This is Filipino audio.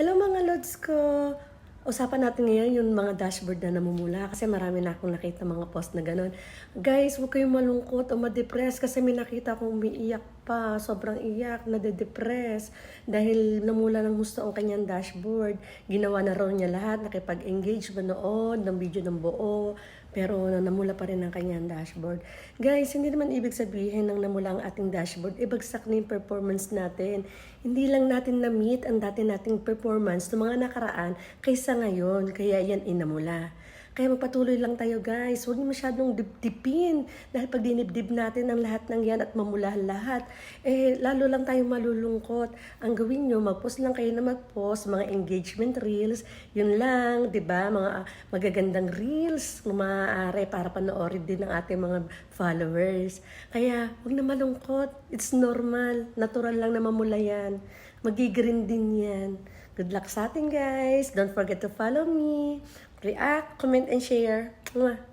Hello mga lods ko! Usapan natin ngayon yung mga dashboard na namumula kasi marami na akong nakita mga post na ganun. Guys, huwag kayong malungkot o ma-depress kasi may nakita akong umiiyak pa. Sobrang iyak, nade-depress dahil namula ng gusto ang kanyang dashboard. Ginawa na raw niya lahat, nakipag-engage, manood ng video ng buo, pero namula pa rin ang kanyang dashboard. Guys, hindi naman ibig sabihin ng namula ang ating dashboard, ibagsak na yung performance natin. Hindi lang natin na-meet ang dati nating performance ng mga nakaraan kaysa ngayon, kaya yan inamula. Kaya magpatuloy lang tayo guys. Huwag niyo masyadong dibdibin. Dahil pag dinibdib natin ang lahat ng yan at mamulahan lahat, eh lalo lang tayo malulungkot. Ang gawin nyo, mag-post lang kayo na mag-post, mga engagement reels. Yun lang, di ba? Mga ah, magagandang reels na maaari para panoorin din ng ating mga followers. Kaya huwag na malungkot. It's normal. Natural lang na mamula yan. Magigreen din yan. Good luck sa atin guys. Don't forget to follow me. React, comment, and share. Mwah.